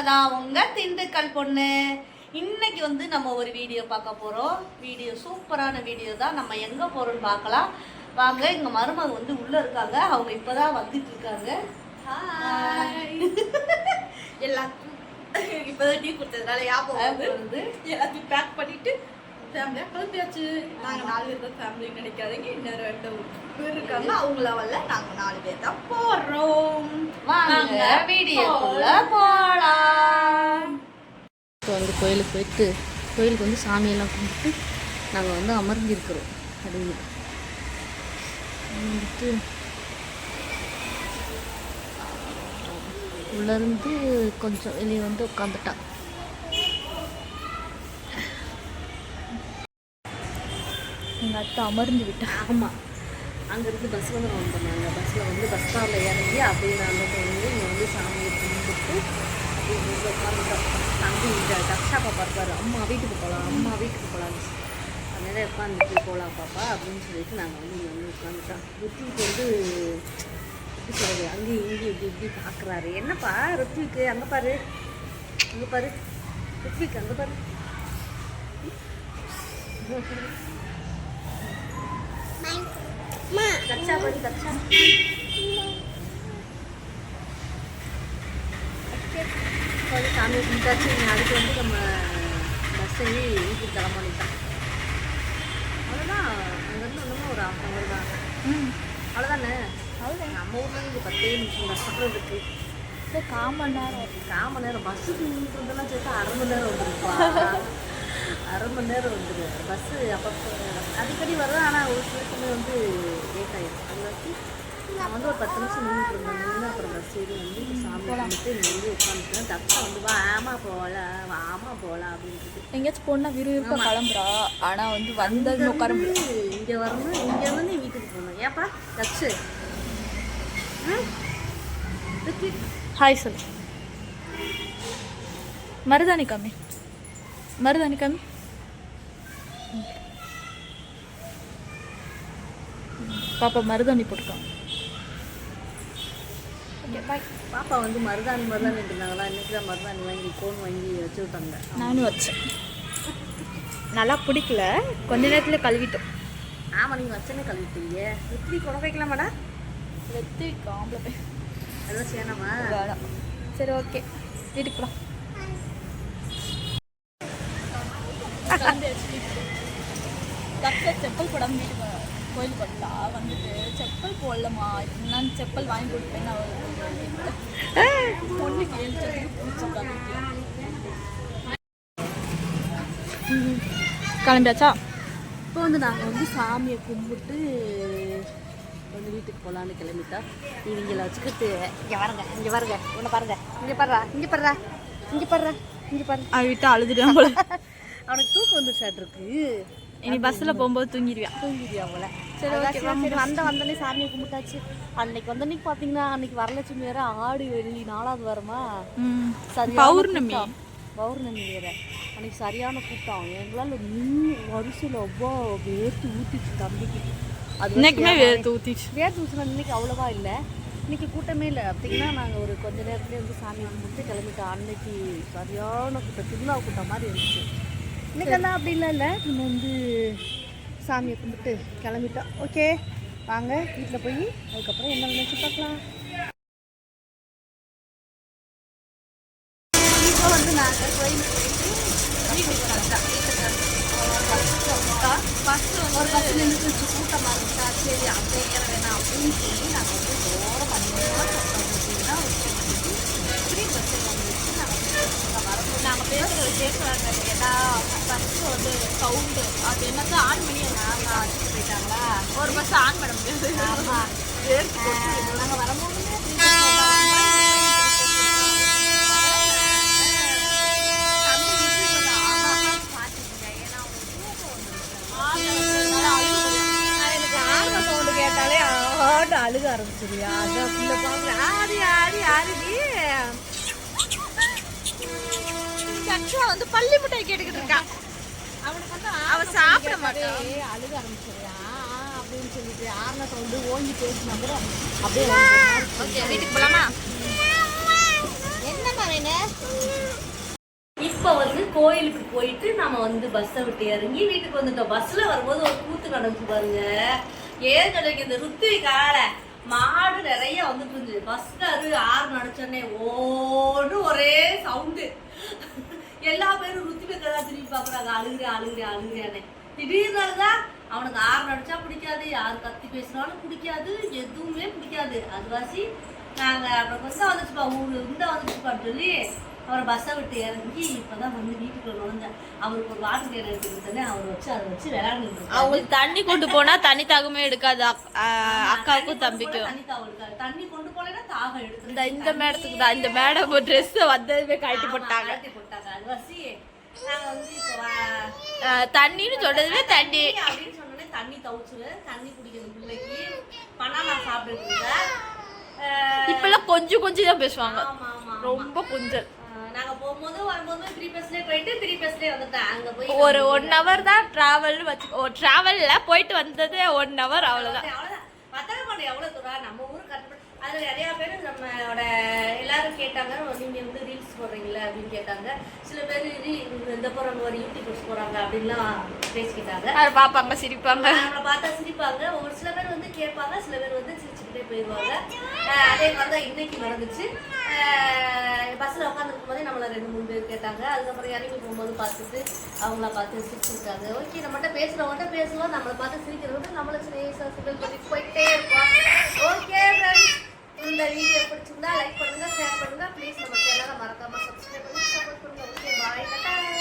நாங்க தான் உங்க திண்டுக்கல் பொண்ணு. இன்னைக்கு வந்து நம்ம ஒரு வீடியோ பார்க்க போறோம். வீடியோ சூப்பரான வீடியோ தான். நம்ம எங்க போறோம்னு பார்க்கலாம். வாங்க எங்க மருமக வந்து உள்ள இருக்காங்க. அவங்க இப்பதான் வந்துட்டு இருக்காங்க. எல்லாருக்கும் இப்பதான் டீ கொடுத்ததுனால ஞாபகம். வந்து எல்லாத்தையும் பேக் பண்ணிட்டு ஃபேமிலியா கிளம்பியாச்சு. நாங்க நாலு பேர் தான் ஃபேமிலி நினைக்காதீங்க. இன்னும் ரெண்டு பேர் இருக்காங்க அவங்கள வரல நாங்க நாலு பேர் தான் போறோம். வாங்க வீடியோக்குள்ள போலாம். இப்போ வந்து கோயிலுக்கு போயிட்டு கோயிலுக்கு வந்து சாமியெல்லாம் கும்பிட்டு நாங்கள் வந்து அமர்ந்திருக்கிறோம் அப்படின்னு. வந்துட்டு உள்ளேருந்து கொஞ்சம் வெளியே வந்து உட்காந்துட்டா எங்கள் அத்தை அமர்ந்து விட்டா. ஆமாம் அங்கேருந்து பஸ் வந்து வந்தோம் பண்ணாங்க பஸ்ஸில் வந்து பஸ் ஸ்டாண்டில் இறங்கி அப்படியே நாங்கள் வந்து இங்கே வந்து சாமியை கும்பிட்டு அப்படியே உட்காந்துட்டோம் தம்பி இந்த தக்ஷா பாப்பா அம்மா வீட்டுக்கு போகலாம் அம்மா வீட்டுக்கு போகலாம் அதனால உட்காந்துட்டு போகலாம் பாப்பா அப்படின்னு சொல்லிட்டு நாங்கள் வந்து இங்கே வந்து உட்காந்துட்டோம் ருத்விக்கு வந்து எப்படி சொல்கிறது அங்கேயும் இங்கேயும் இப்படி இப்படி பார்க்குறாரு என்னப்பா ருத்விக்கு அங்கே பாரு. அங்கே பாரு. ருத்விக்கு அங்கே பாரு. கச்சா படி கச்சா வந்து சாமி கும்பிட்டாச்சு நாளைக்கு வந்து நம்ம பஸ் ஏறி வீட்டுக்கு கிளம்பிட்டான் அவ்வளோதான் அங்கேருந்து ஒன்றுமே ஒரு ஹாஃப் அவர் தான் அவ்வளோதானே அவ்வளோதான் நம்ம ஊர்லேருந்து இங்கே பத்தே நிமிஷம் கஷ்டப்பட்டு இருக்கு கால் மணி நேரம் கால் மணி நேரம் பஸ்ஸுக்கு நின்றுலாம் சேர்த்து அரை மணி நேரம் வந்துருப்பா அரை மணி நேரம் வந்துரு பஸ்ஸு அப்பப்போ அடிக்கடி வரும் ஆனால் ஒரு சில சமயம் வந்து லேட் ஆகிடும் அது வந்து நான் வந்து ஒரு பத்து நிமிஷம் நின்றுட்டு இருந்தேன். அப்புறம் பஸ் ஏறி வந்து சாமி கும்பிட்டு இங்கே வந்து உட்காந்துட்டேன். தப்பா வந்து வா ஆமா போகலாம் ஆமா போகலாம் அப்படின்ட்டு. எங்கேயாச்சும் போனா விறுவிறுப்பா கிளம்புறா. ஆனா வந்து வந்தது உட்கார இங்கே வரணும் இங்கே வந்து வீட்டுக்கு போகணும். ஏப்பா தச்சு. ஹாய் சொல்லு மருதாணி கம்மி. மருதாணி கம்மி. பாப்பா மருதாணி போட்டுக்கோங்க பாய் பாப்பா வந்து மருதாணி மருதாணி இருந்தாங்களா இன்னைக்கு தான் மருதாணி வாங்கி கோன் வாங்கி வச்சு விட்டாங்க நானும் வச்சேன் நல்லா பிடிக்கல கொஞ்ச நேரத்தில் கழுவிட்டோம் ஆமாம் நீங்கள் வச்சனே கழுவிட்டீங்க எப்படி கொடை வைக்கலாமாடா வெத்து காம்பளை அதெல்லாம் செய்யணுமா வேணாம் சரி ஓகே வீட்டுக்கு போகலாம் செப்பல் போடாம வீட்டுக்கு கோயில் போட்டா வந்துட்டு செப்பல் போடலமா நான் செப்பல் வாங்கி கொடுப்பேன் பொண்ணு கேள்வி செப்பல் கிளம்பியாச்சா? இப்போ வந்து நாங்கள் வந்து சாமியை கும்பிட்டு வந்து வீட்டுக்கு போகலான்னு கிளம்பிட்டா. இவங்களை வச்சுக்கிட்டு இங்கே வரங்க இங்கே வரங்க உன்னை பாருங்க. இங்கே பாடுறா இங்கே பாடுறா இங்கே பாடுறா இங்கே பாரு அவ விட்டு அழுதுட்டான் போல. அவனுக்கு தூக்கம் வந்துச்சாட்டு இருக்கு இனி பஸ்ஸில் போகும்போது தூங்கிடுவியா? தூங்கிடுயா போல. சரி, சரி வந்த வந்தோடனே சாமியை கும்பிட்டாச்சு. அன்னைக்கு வந்தன்னைக்கு பார்த்தீங்கன்னா அன்னைக்கு வரலட்சுமி வேற ஆடி வெள்ளி நாலாவது வாரமா? பௌர்ணமி. பௌர்ணமி வேற. அன்னைக்கு சரியான கூட்டம். எங்களால் வரிசையில் அவ்வளோ வேர்த்து ஊற்றிச்சு தம்பிக்கு. அது இன்னைக்குமே வேர்த்து ஊத்திச்சு. வேர்த்து ஊற்றினா இன்னைக்கு அவ்வளோவா இல்லை. இன்னைக்கு கூட்டமே இல்லை. அப்படின்னா நாங்கள் ஒரு கொஞ்ச நேரத்துலேயே வந்து சாமி கும்பிட்டு கிளம்பிட்டோம். அன்னைக்கு சரியான கூட்டம் திருவிழா கூட்டம் மாதிரி இருந்துச்சு. இன்னைக்கெல்லாம் அப்படி இல்லை. நம்ம வந்து சாமியை கும்பிட்டு கிளம்பிட்டோம். ஓகே வாங்க வீட்டில் போய் அதுக்கப்புறம் என்ன நினச்சி பார்க்கலாம். இப்போ வந்து நாங்கள் கோயிலுக்கு போயிட்டு வீட்டுக்கு வந்துட்டோம் வீட்டுக்கு வந்துட்டோம் பஸ் ஒரு பஸ் நின்றுச்சு கூட்டமாக இருந்துச்சா சரி அப்படியே ஏற வேணாம் அப்படின்னு சொல்லி நாங்கள் வந்து தூரம் பண்ணிக்கலாம் பார்த்தீங்கன்னா நாங்கள் வரணும் நாங்கள் பேசுகிறது கேட்குறாங்க ஏன்னா பஸ்ஸு வந்து சவுண்டு அது என்னது ஆன் பண்ணி நாங்கள் போயிட்டாங்களா ஒரு பஸ் ஆன் பண்ண முடியாது நாங்கள் வரும்போது அழுக ஆரம்பிச்சிருயா அதான் புள்ள பாக்குறேன் ஆடி ஆடி ஆடி அக்ஷா வந்து பள்ளி மிட்டாய் கேட்டுக்கிட்டு இருக்கா. அவனுக்கு வந்து அவ சாப்பிட மாட்டான் அழுக ஆரம்பிச்சிருயா அப்படின்னு சொல்லிட்டு ஆறுன சவுண்டு ஓங்கி பேசினா கூட அப்படியே ஓகே வீட்டுக்கு போலாமா? என்ன வேணும் கோயிலுக்கு போயிட்டு நம்ம வந்து பஸ்ஸை விட்டு இறங்கி வீட்டுக்கு வந்துட்டோம். பஸ்ல வரும்போது ஒரு கூத்து நடந்துச்சு பாருங்க. கிடைக்கு இந்த ருத்தி கால மாடு நிறைய வந்துட்டு இருந்துச்சு. பஸ்காரு ஆறு நடிச்சோடனே ஓடு ஒரே சவுண்டு எல்லா பேரும் ருத்தி தான் திரும்பி பார்க்குறாங்க. அழுகிறேன் அழுகிறேன் அழுகிறேன்னு திடீர்னு தான் அவனுக்கு ஆறு நடிச்சா பிடிக்காது யார் கத்தி பேசினாலும் பிடிக்காது எதுவுமே பிடிக்காது. அதுவாசி நாங்கள் அப்புறம் கொஞ்சம் வந்துச்சுப்பா ஊர் இந்த வந்துச்சுப்பான்னு சொல்லி அவரை பஸ்ஸை விட்டு இறங்கி இப்பதான் வந்து வீட்டுக்குள்ள நுழைஞ்சேன் அவருக்கு ஒரு வாட்டர் கேன் எடுத்து கொடுத்தேனே அவர் வச்சு அதை வச்சு விளையாண்டுட்டு அவங்களுக்கு தண்ணி கொண்டு போனா தண்ணி தாகமே எடுக்காது. அக்காவுக்கும் தம்பிக்கும் தண்ணி தாகம் இருக்காது தண்ணி கொண்டு போனா தாகம் எடுத்து இந்த இந்த மேடத்துக்கு தான். இந்த மேடம் ட்ரெஸ் வந்ததுமே கழட்டி போட்டாங்க. கழட்டி போட்டாங்க. அதுவாசி நாங்க வந்து இப்போ வா- ஆஹ் தண்ணின்னு சொன்னதுமே தண்ணி. அப்படின்னு சொன்னோடனே தண்ணி தவிச்சுரு. தண்ணி குடிக்கணும் பிள்ளைக்கு பனானா சாப்பிட்டு இப்பெல்லாம் கொஞ்சம் கொஞ்சம் தான் பேசுவாங்க. ரொம்ப கொஞ்சம். போகும்போது வரும்போது த்ரீ பஸ்லயே போயிட்டு த்ரீ பஸ்லயே வந்துட்டேன் அங்க போய் ஒரு ஒன் ஹவர் தான் டிராவல் வச்சு ஓ டிராவல்ல போயிட்டு வந்தது ஒன் ஹவர் அவ்வளவுதான். அவ்வளவுதான் பத்திரமாடி எவ்வளவு தூரம்? நம்ம ஊர் கட்டுப்படி அதுல நிறைய பேர் நம்மளோட எல்லாரும் கேட்டாங்க நீங்க வந்து ரீல்ஸ் போடுறீங்களா அப்படின்னு கேட்டாங்க. சில பேர் இந்த போறாங்க? ஒரு யூடியூபர்ஸ் போறாங்க அப்படின்லாம் பேசிக்கிட்டாங்க. அதை பார்ப்பாங்க சிரிப்பாங்க. நம்மளை பார்த்தா சிரிப்பாங்க. ஒரு சில பேர் வந்து கேட்பாங்க சில பேர் வந்து சிரிச்சுக்கிட்டே போயிடுவாங்க. அதே மாதிரி தான் இன்னைக்கு நடந்துச்சு. பஸ்ஸில் உட்காந்துருக்கும் போதே நம்மளை ரெண்டு மூணு பேர் கேட்டாங்க. அதுக்கப்புறம் இறங்கி போகும்போது பார்த்துட்டு அவங்கள பார்த்து சிரிச்சிருக்காங்க. ஓகே நம்மகிட்ட பேசுகிறவங்கள்ட்ட பேசுவோம் நம்மளை பார்த்து சிரிக்கிறவங்க நம்மளை சின்ன சிவில் பண்ணி போயிட்டே இருப்போம். ஓகே ஃப்ரெண்ட்ஸ் இந்த வீடியோ பிடிச்சிருந்தா லைக் பண்ணுங்கள் ஷேர் பண்ணுங்கள் ப்ளீஸ் நம்ம சேனலை மறக்காமல் சப்ஸ்கிரைப் பண்ணுங்க.